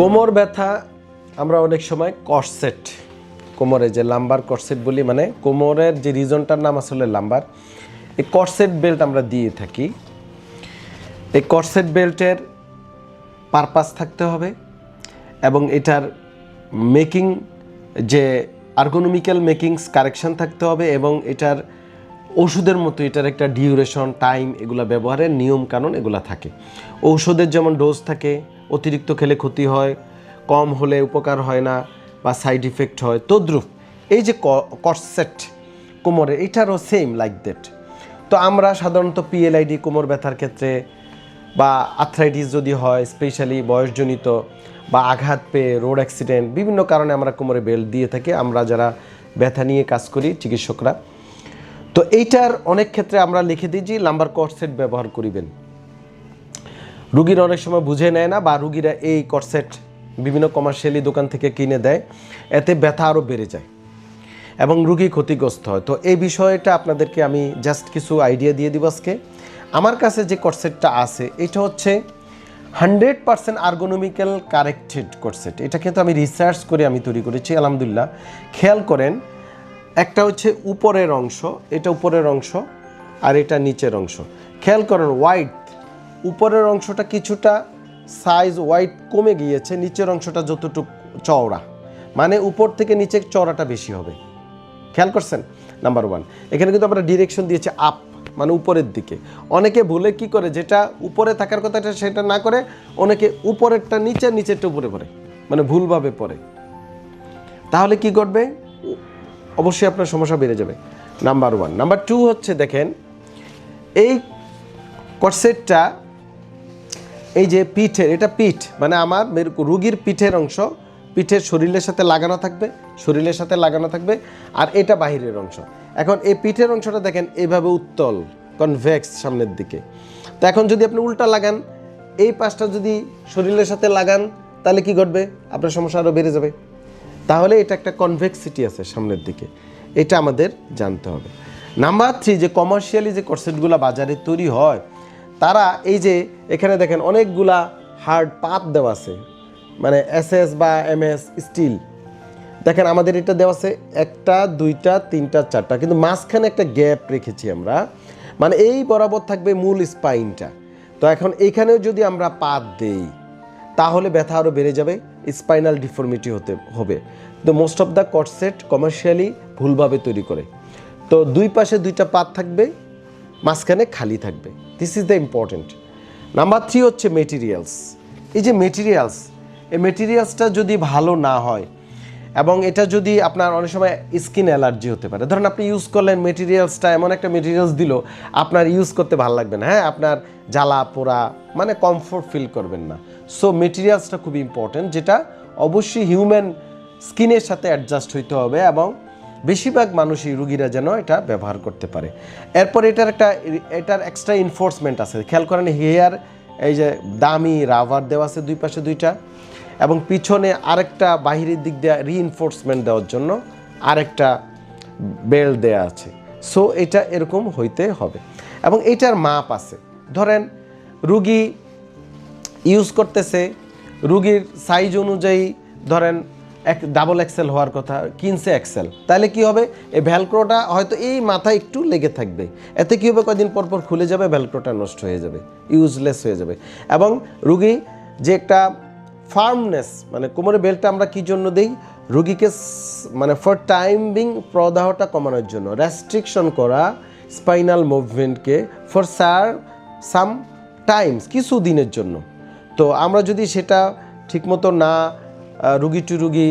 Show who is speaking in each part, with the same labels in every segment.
Speaker 1: কোমর ব্যথা, আমরা অনেক সময় কর্সেট কোমরে যে লাম্বার কর্সেট বলি মানে কোমরের যে রিজনটার নাম আসলে লাম্বার এই কর্সেট বেল্ট আমরা দিয়ে থাকি। এই কর্সেট বেল্টের পারপাস থাকতে হবে এবং এটার মেকিং যে আর্গোনমিক্যাল মেকিংস কারেকশন থাকতে হবে এবং এটার ওষুধের মতো, এটার একটা ডিউরেশন টাইম এগুলা ব্যবহারের নিয়ম কানুন এগুলা থাকে। ঔষধের যেমন ডোজ থাকে অতিরিক্ত খেলে ক্ষতি হয়, কম হলে উপকার হয় না বা সাইড ইফেক্ট হয়। তদ্রুপ, এই যে কর্সেট কোমরে, এটারও সেম লাইক দ্যাট তো আমরা সাধারণত পিএলআইডি কোমর ব্যথার ক্ষেত্রে বা আর্থ্রাইটিস যদি হয় স্পেশালি বয়সজনিত বা আঘাত পেয়ে রোড অ্যাক্সিডেন্ট বিভিন্ন কারণে আমরা কোমরে বেল্ট দিয়ে থাকি, আমরা যারা ব্যথা নিয়ে কাজ করি, চিকিৎসকরা। তো এইটার অনেক ক্ষেত্রে আমরা লিখে দিই যে লাম্বার কর্সেট ব্যবহার করিবেন। রুগীরা অনেক সময় বুঝে নেয় না বা রুগীরা এই কর্সেট বিভিন্ন কমার্শিয়ালি দোকান থেকে কিনে দেয়, এতে ব্যথা আরও বেড়ে যায় এবং রুগী ক্ষতিগ্রস্ত হয়। তো এই বিষয়টা আপনাদেরকে আমি জাস্ট কিছু আইডিয়া দিয়ে দিব আজকে। আমার কাছে যে করসেটটা আছে, এটা হচ্ছে hundred percent ergonomical corrected corset এটা কিন্তু আমি রিসার্চ করে আমি তৈরি করেছি, আলহামদুলিল্লাহ। খেয়াল করেন, একটা হচ্ছে উপরের অংশ, এটা উপরের অংশ আর এটা নিচের অংশ। খেয়াল করেন হোয়াইট উপরের অংশটা কিছুটা সাইজ হোয়াইট কমে গিয়েছে, নিচের অংশটা যতটুকু চওড়া। মানে উপর থেকে নিচে চওড়াটা বেশি হবে। খেয়াল করছেন? নাম্বার ওয়ান এখানে কিন্তু আমরা ডিরেকশন দিয়েছি আপ মানে উপরের দিকে। অনেকে ভুলে কি করে, যেটা উপরে থাকার কথাটা সেটা না করে, অনেকে উপরেরটা নিচে নিচেরটা উপরে পড়ে। মানে ভুলভাবে পড়ে। তাহলে কি করবে অবশ্যই আপনার সমস্যা বেড়ে যাবে। নাম্বার ওয়ান নাম্বার টু হচ্ছে, দেখেন, এই কটসেটটা এই যে পিঠের, এটা পিঠ মানে আমার মেরু- রুগীর পিঠের অংশ, পিঠের শরীরের সাথে লাগানো থাকবে, শরীরের সাথে লাগানো থাকবে, আর এটা বাহিরের অংশ। এখন এই পিঠের অংশটা দেখেন এইভাবে উত্তল কনভেক্স সামনের দিকে। তো এখন যদি আপনি উল্টা লাগান, এই পাশটা যদি শরীরের সাথে লাগান, তাহলে কি ঘটবে? আপনার সমস্যা আরও বেড়ে যাবে। তাহলে এটা একটা কনভেক্সিটি আছে সামনের দিকে। এটা আমাদের জানতে হবে। নাম্বার থ্রি যে কমার্শিয়ালি যে কর্সেটগুলো বাজারে তৈরি হয় তারা এই যে এখানে দেখেন অনেকগুলা হার্ড পাত দেওয়া আছে। মানে এস এস বা এম এস স্টিল দেখেন আমাদের এটা দেওয়া আছে একটা, দুইটা, তিনটা, চারটা। কিন্তু মাঝখানে একটা গ্যাপ রেখেছি আমরা। মানে এই বরাবর থাকবে মূল স্পাইনটা তো এখন এইখানেও যদি আমরা পাত দেই, তাহলে ব্যথা আরও বেড়ে যাবে স্পাইনাল ডিফর্মিটি হতে হবে। তো মোস্ট অফ দ্য কটসেট কমার্শিয়ালি ভুলভাবে তৈরি করে। তো দুই পাশে দুইটা পাত থাকবে মাঝখানে খালি থাকবে। This is the important number three হচ্ছে মেটেরিয়ালস এই যে মেটেরিয়ালস এই মেটেরিয়ালসটা যদি ভালো না হয়, এবং এটা যদি আপনার অনেক সময় স্কিন অ্যালার্জি হতে পারে, ধরুন আপনি ইউজ করলেন মেটেরিয়ালসটা এমন একটা মেটেরিয়ালস দিল, আপনার ইউজ করতে ভালো লাগবে না হ্যাঁ? আপনার জ্বালা, পোড়া মানে কমফোর্ট ফিল করবেন না। সো মেটেরিয়ালসটা খুব ইম্পর্টেন্ট যেটা অবশ্যই হিউম্যান স্কিনের সাথে অ্যাডজাস্ট হইতে হবে এবং বেশিরভাগ মানুষই রুগীরা যেন এটা ব্যবহার করতে পারে। এরপর এটার একটা, এটার এক্সট্রা ইনফোর্সমেন্ট আছে। খেয়াল করেন হেয়ার এই যে দামি রাবার দেওয়া আছে দুই পাশে দুইটা এবং পিছনে আরেকটা বাহিরের দিক দিয়ে রিইনফোর্সমেন্ট দেওয়ার জন্য আরেকটা বেল্ট দেয়া আছে। সো এটা এরকম হইতে হবে। এবং এটার মাপ আছে। ধরেন, রুগী ইউজ করতেছে, রুগীর সাইজ অনুযায়ী ধরেন এক ডাবল এক্সেল হওয়ার কথা, কিনছে এক্সেল তাহলে কি হবে? এই ভ্যালক্রোটা হয়তো এই মাথায় একটু লেগে থাকবে। এতে কি হবে? কয়দিন পর পর খুলে যাবে ভ্যালক্রোটা নষ্ট হয়ে যাবে ইউজলেস হয়ে যাবে। এবং রুগী যে একটা ফার্মনেস মানে কোমরে বেল্টটা আমরা কি জন্য দিই? রুগীকে মানে ফর টাইম বিং প্রদাহটা কমানোর জন্য। রেস্ট্রিকশন করা স্পাইনাল মুভমেন্টকে ফর সার সাম টাইমস কিছু দিনের জন্য। তো আমরা যদি সেটা ঠিকমতো না রুগী টু রুগী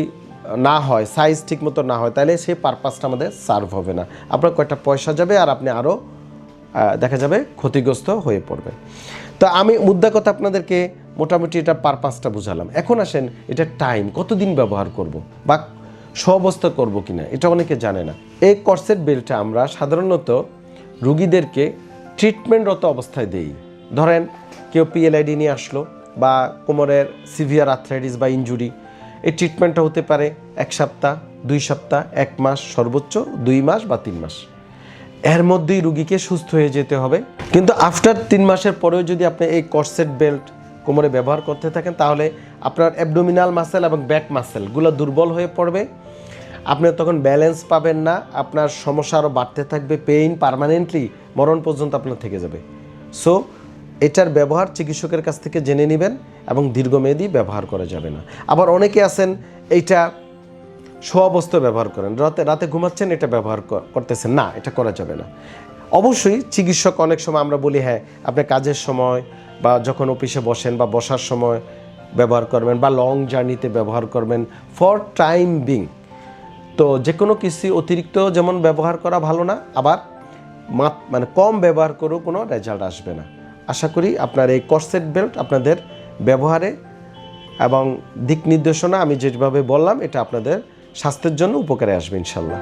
Speaker 1: না হয় সাইজ ঠিকমতো না হয় তাহলে সেই পারপাসটা আমাদের সার্ভ হবে না। আপনার কয়েকটা পয়সা যাবে আর আপনি আরও দেখা যাবে ক্ষতিগ্রস্ত হয়ে পড়বে তো আমি মুদ্রা কথা আপনাদেরকে মোটামুটি এটা পারপাসটা বুঝালাম। এখন আসেন, এটা টাইম কতদিন ব্যবহার করব বা সবস্থা করব কিনা, এটা অনেকে জানে না। এই কর্সেট বেল্টটা আমরা সাধারণত রুগীদেরকে ট্রিটমেন্টরত অবস্থায় দেই। ধরেন, কেউ পিএলআইডি নিয়ে আসলো বা কোমরের সিভিয়ার আর্থ্রাইটিস বা ইনজুরি এই ট্রিটমেন্টটা হতে পারে এক সপ্তাহ, দুই সপ্তাহ, এক মাস, সর্বোচ্চ দুই মাস বা তিন মাস। এর মধ্যেই রুগীকে সুস্থ হয়ে যেতে হবে। কিন্তু আফটার তিন মাসের পরেও যদি আপনি এই কর্সেট বেল্ট কোমরে ব্যবহার করতে থাকেন, তাহলে আপনার অ্যাবডোমিনাল মাসেল এবং ব্যাক মাসেলগুলো দুর্বল হয়ে পড়বে। আপনি তখন ব্যালেন্স পাবেন না, আপনার সমস্যা আরও বাড়তে থাকবে পেইন পার্মানেন্টলি মরণ পর্যন্ত আপনার থেকে যাবে। সো এটার ব্যবহার চিকিৎসকের কাছ থেকে জেনে নেবেন এবং দীর্ঘমেয়াদী ব্যবহার করা যাবে না। আবার অনেকে আছেন, এইটা অবস্থায় ব্যবহার করেন। রাতে রাতে ঘুমাচ্ছেন, এটা ব্যবহার করতেছেন। না, এটা করা যাবে না। অবশ্যই চিকিৎসক অনেক সময় আমরা বলি হ্যাঁ আপনি কাজের সময় বা যখন অফিসে বসেন বা বসার সময় ব্যবহার করবেন বা লং জার্নিতে ব্যবহার করবেন ফর টাইম বিং তো যে কোনো কিছু অতিরিক্ত যেমন ব্যবহার করা ভালো না, আবার মানে কম ব্যবহার করেও কোনো রেজাল্ট আসবে না। আশা করি আপনার এই কর্সেট বেল্ট আপনাদের ব্যবহারে এবং দিক নির্দেশনা আমি যেভাবে বললাম, এটা আপনাদের স্বাস্থ্যের জন্য উপকারে আসবে, ইনশাল্লাহ।